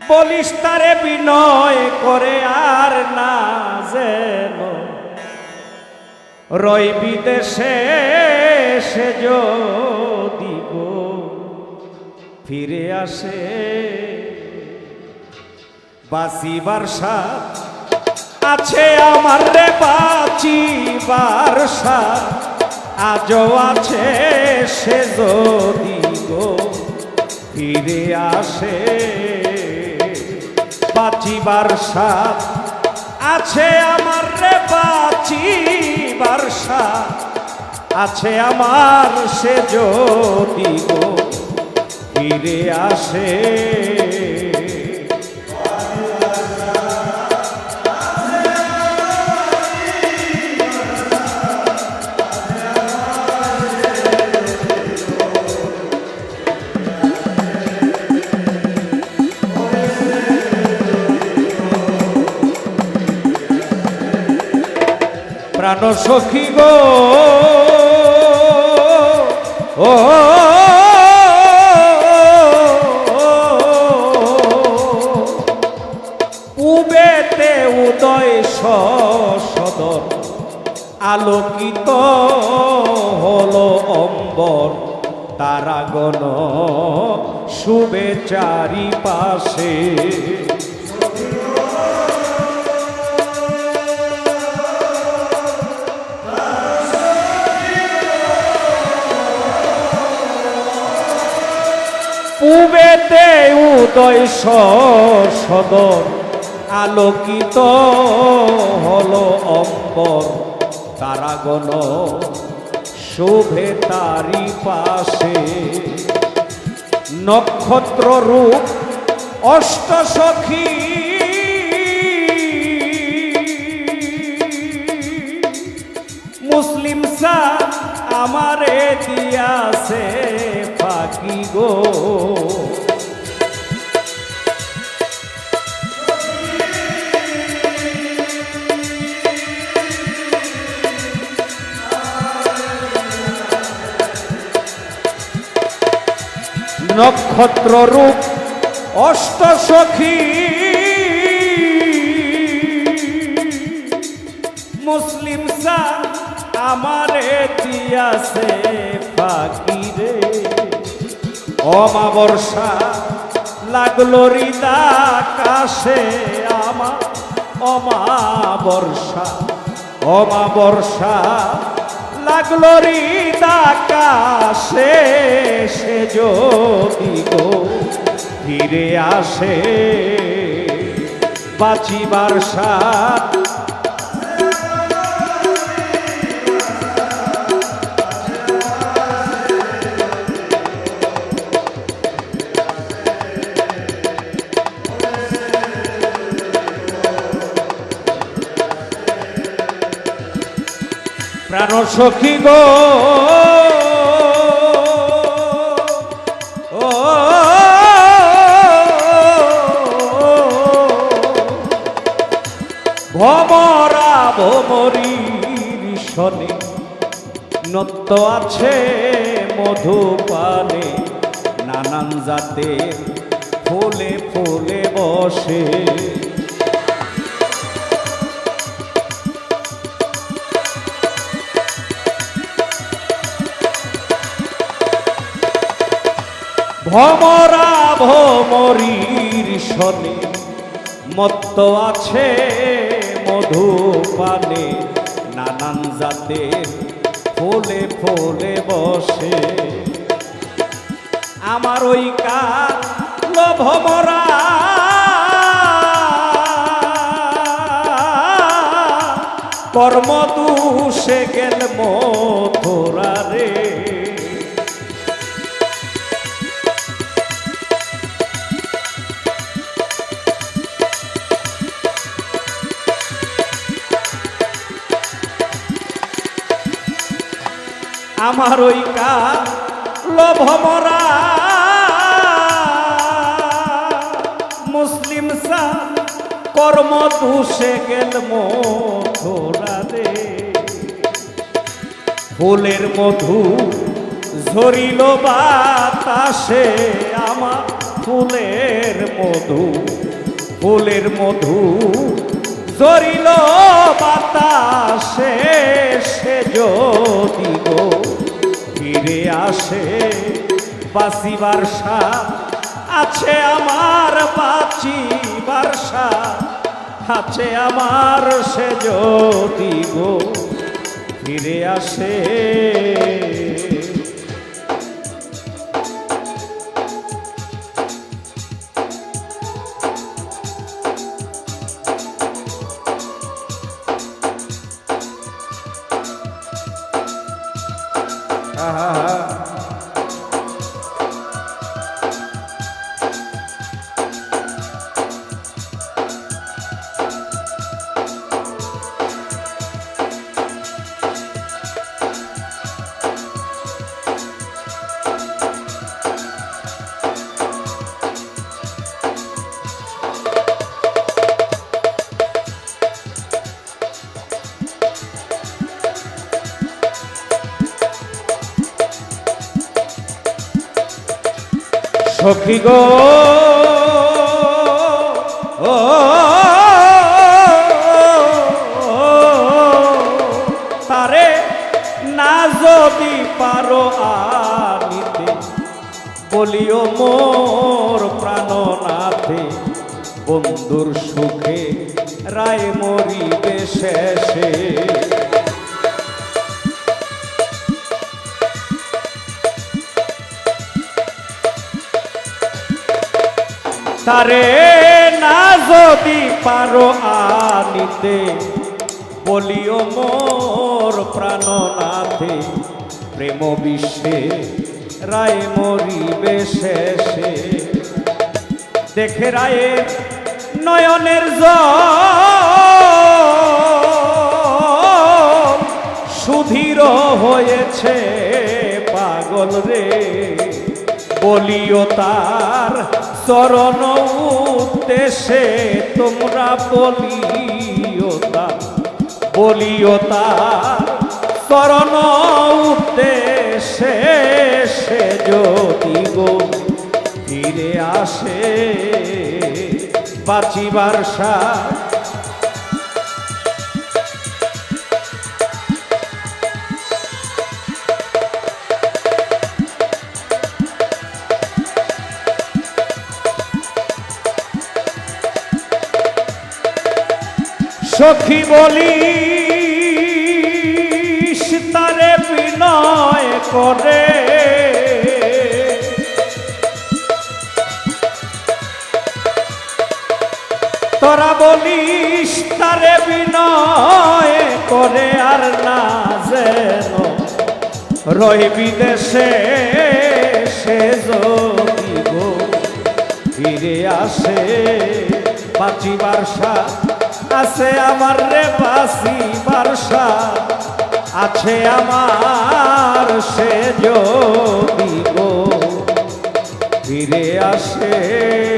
বলিস তারে বিনয় করে আর না যেন। রই বিদেশে সে যদি গো, ফিরে আসে। বাসিবার সাথ আছে আমার রে বাঁচিবার সাথ আজও আছে সে যদি গো, ফিরে আসে। বাঁচিবার বর্ষা আছে আমার রে বাঁচিবার সাথ। আছে আমার সে যদি গো ফিরে আসে। প্রাণ সখী গো ও উবেতে উদয় সদর আলোকিত হলো অম্বর তারাগণ শুভে চারিপাশে পূবেতে উদয় সদর আলোকিত হলো অম্বর তারাগণ। শোভে তারি পাশে। নক্ষত্র রূপ অষ্ট সখী। মুসলিম সা আমারে দিয়াছে ফাঁকি গো। নক্ষত্র রূপ অষ্ট সখী মুসলিম সা আমারে দিয়াছে ফাঁকি রে অমাবর্ষা লাগল হৃদা কাশে আমা অমাবর্ষা অমাবর্ষা লাগল হৃদা কাশে সে যদি গো ফিরে আসে বাঁচিবার সাথ প্রাণ সখী গো ভমরা ভমরির শনি নত্য আছে মধুপানে নানান জাতের ফুলে ফুলে বসে ভমরা ভমরির শনে, মত্ত আছে মধুপানে, নানান জাতের ফুলে ফুলে বসে। আমার ওই কালো ভমরা কর্ম গেল মথুরা আমার ওই কালো ভমরা মুসলিম সা কর্ম দুষে গেল মথুরা রে। ফুলের মধু ঝরিল বাতাসে আমার ফুলের মধু। ফুলের মধু জরিল আসে বাসিবার সাথ আছে আমার বাঁচিবার সাথ আছে আমার সে যদি গো, ফিরে আসে। আহা। সখী গো তারে না যদি পারো আনিতে বলিও মোর প্রাণনাথে বন্ধুর সুখে রায় মরিবে শেষে তারে না যদি পারো আনিতে, বলিও মোর প্রাণনাথে, প্রেম বিশ্বে, রায় মরিবে শেষে। দেখে রায়ের নয়নের সুধীর হয়েছে পাগল রে, বলিও তার চরণ উদ্দেশে তোমরা বলিয়তা বলিয়তা চরণ উদ্দেশে সে যদি গো ফিরে আসে বাঁচিবার সাথ সখী বলি তারে বিনয় করে। তোরা বলিস, তারে বিনয় করে, আর না যেন রই বিদেশে সে যদি গো ফিরে আসে, বাঁচিবার সাথ আছে আমার রে বাসি বারসা আছে আমার সে যোগ ফিরে আসে।